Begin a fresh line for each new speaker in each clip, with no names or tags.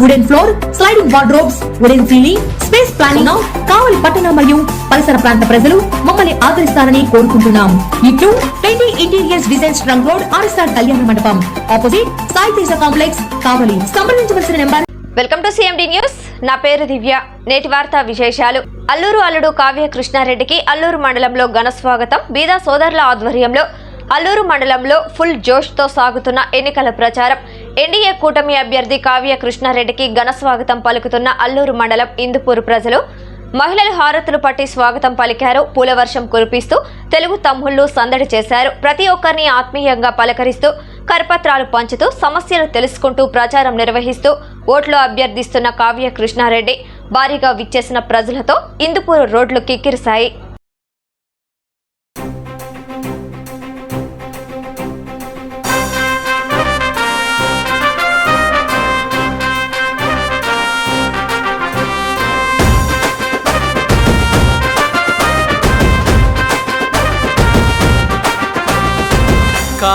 wooden floor sliding wardrobes wooden ceiling space planning Kavali పట్టణ మరియు పరిసర ప్రాంత ప్రజలు మమ్మల్ని ఆదరిస్తారని కోరుకుంటున్నాం. ఇట్లు twenty interiors designs trunk road RSR Kalyana Mandapam. Opposite Sai Teja complex Kavali. సంప్రదించవలసిన number
welcome to CMD news నా పేరు దివ్య. నేటి వార్తా విశేషాలు. అల్లూరు అల్లుడు కావ్య కృష్ణారెడ్డికి అల్లూరు మండలంలో ఘన స్వాగతం. బీదా సోదరుల ఆధ్వర్యంలో అల్లూరు మండలంలో ఫుల్ జోష్తో సాగుతున్న ఎన్నికల ప్రచారం. ఎన్డీఏ కూటమి అభ్యర్థి కావ్య కృష్ణారెడ్డికి ఘన స్వాగతం పలుకుతున్న అల్లూరు మండలం ఇందుపూరు ప్రజలు. మహిళలు హారతులు పట్టి స్వాగతం పలికారు. పూలవర్షం కురిపిస్తూ తెలుగు తమ్ముళ్ళు సందడి చేశారు. ప్రతి ఒక్కరిని ఆత్మీయంగా పలకరిస్తూ కరపత్రాలు పంచుతూ సమస్యలు తెలుసుకుంటూ ప్రచారం నిర్వహిస్తూ ఓట్లు అభ్యర్థిస్తున్న కావ్య కృష్ణారెడ్డి భారీగా విచ్చేసిన ప్రజలతో ఇందుపూరు రోడ్లు కిక్కిరిశాయి.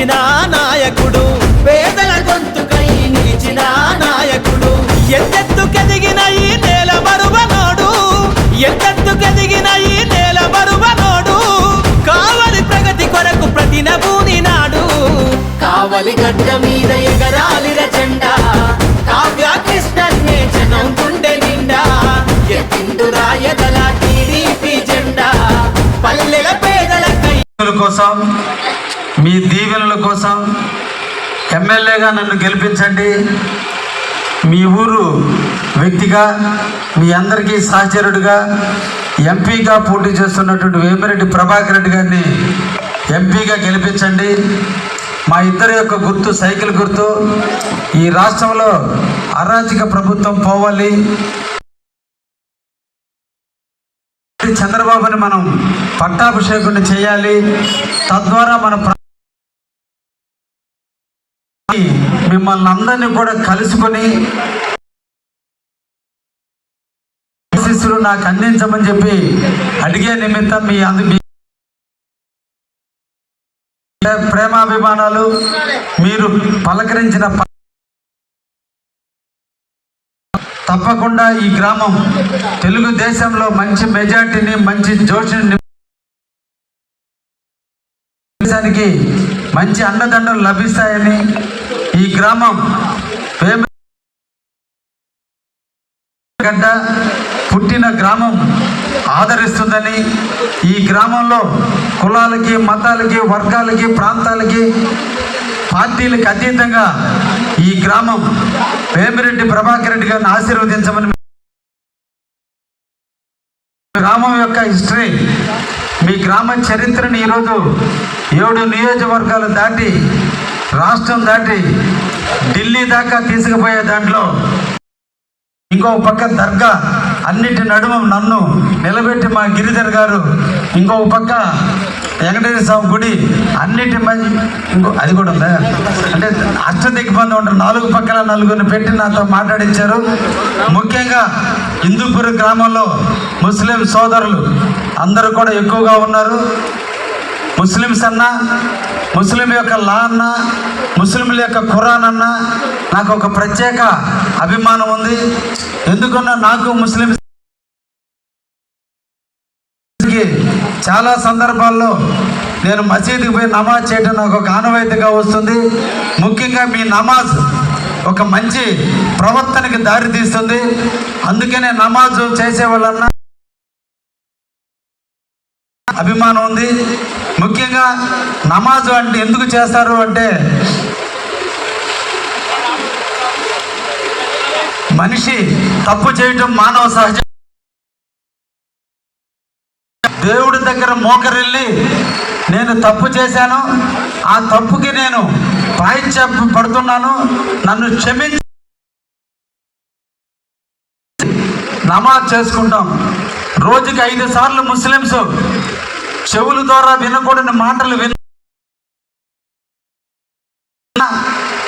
నిలిచిన నాయకుడు. పేదల గొంతుకై నిలిచిన నాయకుడు. ఎంతెత్తుకెదిగిన ఈ నేల బరువనోడు ఎంతెత్తుకెదిగిన ఈ నేల బరువనోడు కావలి ప్రగతి కొరకు ప్రతినభూని నాడు. కావలి గడ్డ మీద ఎగరాలిర జెండా కావ్య కృష్ణన్నే జనం గుండె నిండా. ఎత్తిండు రాయదల టీడీపీ జెండా. పల్లెల పేదల
కోసం మీ దీవెనల కోసం ఎమ్మెల్యేగా నన్ను గెలిపించండి. మీ ఊరు వ్యక్తిగా మీ అందరికీ సహచరుడిగా ఎంపీగా పోటీ చేస్తున్నటువంటి వేమిరెడ్డి ప్రభాకర్ రెడ్డి గారిని ఎంపీగా గెలిపించండి. మా ఇద్దరి యొక్క గుర్తు సైకిల్ గుర్తు ఈ రాష్ట్రంలో అరాజక ప్రభుత్వం పోవాలి. చంద్రబాబుని మనం పట్టాభిషేకుని చేయాలి. తద్వారా మన మిమ్మల్ని అందరినీ కూడా కలుసుకొని శిష్యులు నాకు అందించమని చెప్పి అడిగే నిమిత్తం మీ అందు ప్రేమాభిమానాలు మీరు పలకరించిన తప్పకుండా ఈ గ్రామం తెలుగుదేశంలో మంచి మెజార్టీని మంచి జోషిని దేశానికి మంచి అండదండలు లభిస్తాయని ఈ గ్రామం వేమ గడ్డ పుట్టిన గ్రామం ఆదరిస్తుందని ఈ గ్రామంలో కులాలకి మతాలకి వర్గాలకి ప్రాంతాలకి పార్టీలకు అతీతంగా ఈ గ్రామం వేమిరెడ్డి ప్రభాకర్ రెడ్డి గారిని ఆశీర్వదించమని గ్రామం యొక్క హిస్టరీ మీ గ్రామ చరిత్రని ఈరోజు ఏడు నియోజకవర్గాలు దాటి రాష్ట్రం దాటి ఢిల్లీ దాకా తీసుకుపోయే దాంట్లో ఇంకో పక్క దర్గా అన్నిటి నడుమ నన్ను నిలబెట్టి మా గిరిధర్ గారు ఇంకో పక్క వెంకటేశ్వర స్వామి గుడి అన్నిటి మధ్య ఇంకో అది కూడా ఉందా? అంటే అష్ట దిగ్బంధం ఉంటారు నాలుగు పక్కల నలుగురిని పెట్టి నాతో మాట్లాడించారు ముఖ్యంగా హిందూపూర్ గ్రామంలో ముస్లిం సోదరులు అందరూ కూడా ఎక్కువగా ఉన్నారు. ముస్లిమ్స్ అన్నా ముస్లిం యొక్క లా అన్న ముస్లింల యొక్క ఖురాన్ అన్న నాకు ఒక ప్రత్యేక అభిమానం ఉంది. ఎందుకన్నా నాకు ముస్లిం చాలా సందర్భాల్లో నేను మసీదుకి పోయి నమాజ్ చేయడం నాకు ఒక ఆనవాయితీగా వస్తుంది. ముఖ్యంగా మీ నమాజ్ ఒక మంచి ప్రవర్తనకి దారి తీస్తుంది అందుకనే నమాజ్ చేసే వాళ్ళన్నా అభిమానం ఉంది. ముఖ్యంగా నమాజ్ అంటే ఎందుకు చేస్తారు అంటే మనిషి తప్పు చేయటం మానవ సహజం. దేవుడి దగ్గర మోకరిల్లి నేను తప్పు చేశాను. ఆ తప్పుకి నేను పాయించ పడుతున్నాను నన్ను క్షమించి. నమాజ్ చేసుకుంటాం. రోజుకి ఐదు సార్లు ముస్లిమ్స్ చెవుల ద్వారా వినకూడని మాటలు విన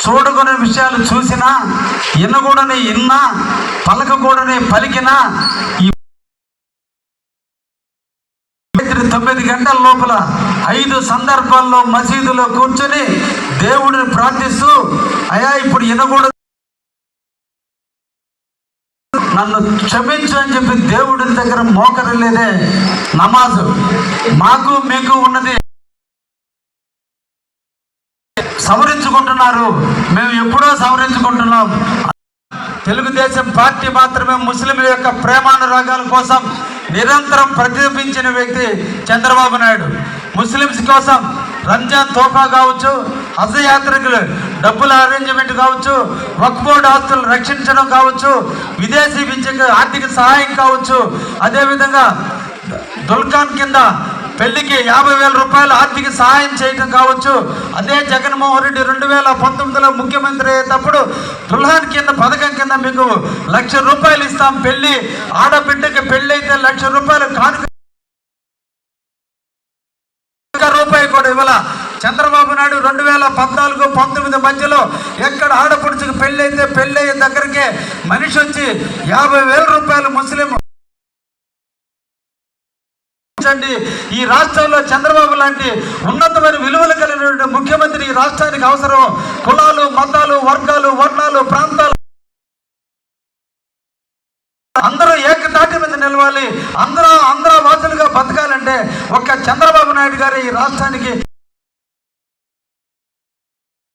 చూడకూడని విషయాలు చూసినా వినకూడని ఇన్నా పలకకూడని పలికినా ఈ తొమ్మిది గంటల లోపల ఐదు సందర్భాల్లో మసీదులో కూర్చొని దేవుడిని ప్రార్థిస్తూ అయా ఇప్పుడు వినకూడదు. నన్ను క్షమించు అని చెప్పి దేవుడి దగ్గర మోకరలేదే నమాజు. మాకు మీకు ఉన్నది సవరించుకుంటున్నారు. మేము ఎప్పుడో సవరించుకుంటున్నాం. తెలుగుదేశం పార్టీ మాత్రమే ముస్లింల యొక్క ప్రేమానురాగాల కోసం నిరంతరం ప్రతిబింబించిన వ్యక్తి చంద్రబాబు నాయుడు. ముస్లిమ్స్ కోసం రంజాన్ తోఫా కావచ్చు హజ్ యాత్రికులు డబ్బుల అరేంజ్మెంట్ కావచ్చు వక్ బోర్డు ఆస్తులు రక్షించడం కావచ్చు విదేశీ విద్యకు ఆర్థిక సహాయం కావచ్చు. అదేవిధంగా దుల్ఖాన్ కింద పెళ్ళికి యాభై వేల రూపాయలు ఆర్థిక సహాయం చేయటం కావచ్చు. అదే జగన్మోహన్ రెడ్డి రెండు వేల పంతొమ్మిదిలో ముఖ్యమంత్రి అయ్యేటప్పుడు దుల్హాన్ కింద పథకం కింద మీకు లక్ష రూపాయలు ఇస్తాం పెళ్ళి ఆడబిడ్డకి పెళ్ళి అయితే లక్ష రూపాయలు కానుక కూడా ఇవ్వాల. చంద్రబాబు నాయుడు రెండు వేల పద్నాలుగు పంతొమ్మిది మధ్యలో ఎక్కడ ఆడపడుచుకు పెళ్ళైతే పెళ్ళయ్యే దగ్గరికే మనిషి వచ్చి యాభై వేల రూపాయలు ముస్లిం ఈ రాష్ట్రంలో చంద్రబాబు లాంటి ఉన్నతమైన విలువలు కలిగిన ముఖ్యమంత్రి ఈ రాష్ట్రానికి అవసరం. కులాలు మతాలు వర్గాలు వర్ణాలు ప్రాంతాలు. అందరూ ఏకతాటి మీద నిలవాలి. అందరూ అందరూ బతకాలంటే ఒక్క చంద్రబాబు నాయుడు గారు ఈ రాష్ట్రానికి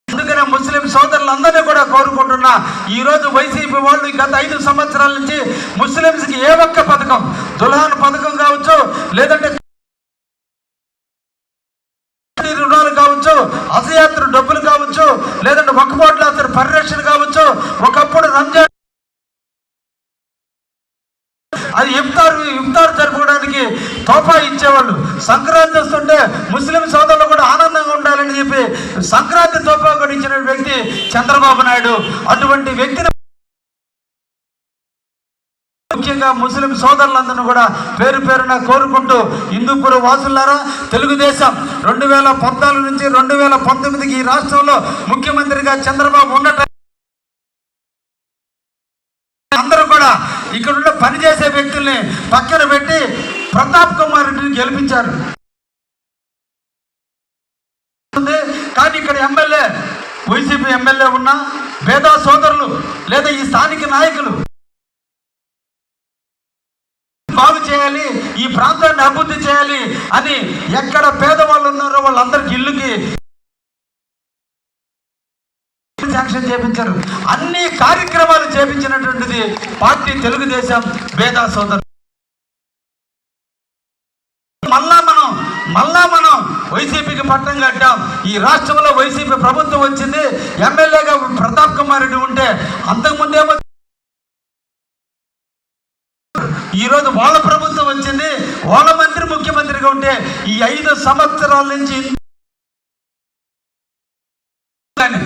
అందుకనే ముస్లిం సోదరులందరినీ కూడా కోరుకుంటున్నా. ఈ రోజు వైసీపీ వాళ్ళు గత ఐదు సంవత్సరాల నుంచి ముస్లింస్కి ఏ ఒక్క పథకం దుల్హాన్ పథకం కావచ్చు లేదంటే రుణాలు కావచ్చు అసయాత్ర డబ్బులు కావచ్చు లేదంటే ఒక్కపోట్ల అతను పరిరక్షణ కావచ్చు ఒకప్పుడు రంజాన్ అది ఇఫ్తార్ ఇఫ్తార్ జరుపుకోవడానికి తోఫా ఇచ్చేవాళ్ళు సంక్రాంతి వస్తుంటే ముస్లిం సోదరులు కూడా ఆనందంగా ఉండాలని చెప్పి సంక్రాంతి తోఫా కూడా ఇచ్చిన వ్యక్తి చంద్రబాబు నాయుడు. అటువంటి వ్యక్తిని ముఖ్యంగా ముస్లిం సోదరులందరినీ కూడా పేరు పేరున కోరుకుంటూ హిందూపుర వాసులారా తెలుగుదేశం రెండు వేల పద్నాలుగు నుంచి రెండు వేల పంతొమ్మిదికి ఈ రాష్ట్రంలో ముఖ్యమంత్రిగా చంద్రబాబు ఉండటం అందరూ కూడా ఇక్కడ ఉన్న పనిచేసే వ్యక్తుల్ని పక్కన పెట్టి ప్రతాప్ కుమార్ రెడ్డిని గెలిపించారు. కానీ ఇక్కడ ఎమ్మెల్యే వైసీపీ ఎమ్మెల్యే ఉన్న పేద సోదరులు లేదా ఈ స్థానిక నాయకులు బాగు చేయాలి ఈ ప్రాంతాన్ని అభివృద్ధి చేయాలి అని ఎక్కడ పేదవాళ్ళు ఉన్నారో వాళ్ళందరికీ ఇల్లుకి శాంక్షన్ చేపించారు. అన్ని కార్యక్రమాలు చేపించినటువంటిది పార్టీ తెలుగుదేశం వేదా సోదరు. మళ్ళా మనం మళ్ళా మనం వైసీపీకి పట్టం కట్టాం. ఈ రాష్ట్రంలో వైసీపీ ప్రభుత్వం వచ్చింది ఎమ్మెల్యేగా ప్రతాప్ కుమార్ రెడ్డి ఉంటే అంతకుముందేమో ఈరోజు వాళ్ళ ప్రభుత్వం వచ్చింది వాళ్ళ మంత్రి ముఖ్యమంత్రిగా ఉంటే ఈ ఐదు సంవత్సరాల నుంచి కానీ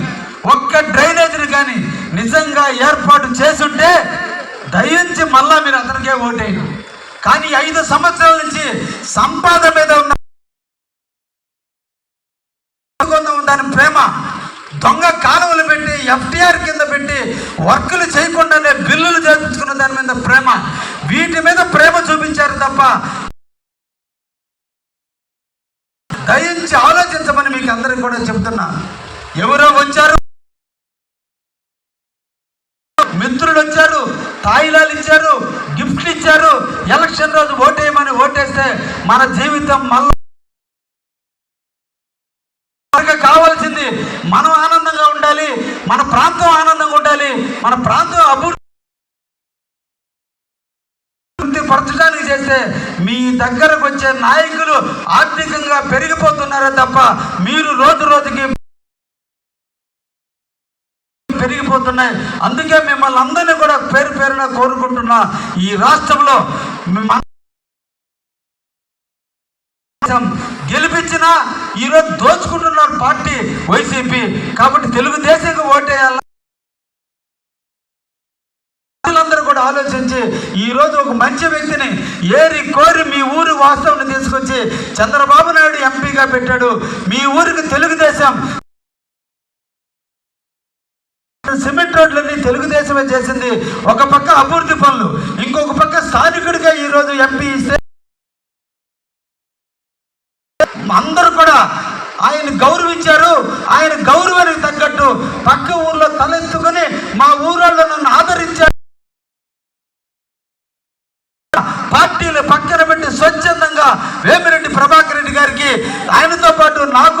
ఒక్క డ్రైనేజీని కానీ నిజంగా ఏర్పాటు చేసుంటే దయించి మళ్ళా మీరు అతనికే తెలుగుదేశానికే ఓటేయను కానీ ఐదు సంవత్సరాల నుంచి సంపాద మీద ఉన్న దాని ప్రేమ దొంగ కాలువలు పెట్టి ఎఫ్టీఆర్ కింద పెట్టి వర్కులు చేయకుండానే బిల్లులు చేపించుకున్న దాని మీద ప్రేమ. వీటి మీద ప్రేమ చూపించారు తప్ప దయించి ఆలోచించమని మీకు అందరికి కూడా చెప్తున్నా. ఎవరో వచ్చారు? మిత్రులు వచ్చారు తాయిలాలు ఇచ్చారు గిఫ్ట్లు ఇచ్చారు ఎలక్షన్ రోజు ఓటేయమని ఓటేస్తే మన జీవితం మళ్ళా కావాల్సింది. మనం ఆనందంగా ఉండాలి మన ప్రాంతం ఆనందంగా ఉండాలి మన ప్రాంతం అభివృద్ధి పరచడానికి చేస్తే మీ దగ్గరకు వచ్చే నాయకులు ఆర్థికంగా పెరిగిపోతున్నారే తప్ప మీరు రోజు రోజుకి పెరిగిపోతున్నాయి అందుకే మిమ్మల్ని అందరినీ కూడా పేరు పేరున కోరుకుంటున్నా. ఈ రాష్ట్రంలో గెలిపించిన ఈరోజు దోచుకుంటున్నారు పార్టీ వైసీపీ. కాబట్టి తెలుగుదేశంకి ఓటేయాల? ప్రజలందరూ కూడా ఆలోచించి ఈరోజు ఒక మంచి వ్యక్తిని ఏరి కోరి మీ ఊరు వాస్తవం తీసుకొచ్చి చంద్రబాబు నాయుడు ఎంపీగా పెట్టాడు. మీ ఊరికి తెలుగుదేశం సిమెంట్ రోడ్లన్నీ తెలుగుదేశమే చేసింది. ఒక పక్క అభివృద్ధి పనులు ఇంకొక పక్క స్థానికుడిగా ఈ రోజు ఎంపీ ఇస్తే అందరూ కూడా ఆయన గౌరవించారు. ఆయన గౌరవానికి తగ్గట్టు పక్క ఊర్లో తలెత్తుకొని మా ఊరోళ్ళు నన్ను ఆదరించారు పార్టీలు పక్కన పెట్టి స్వచ్ఛందంగా వేమిరెడ్డి ప్రభాకర్ రెడ్డి గారికి ఆయనతో పాటు నాకు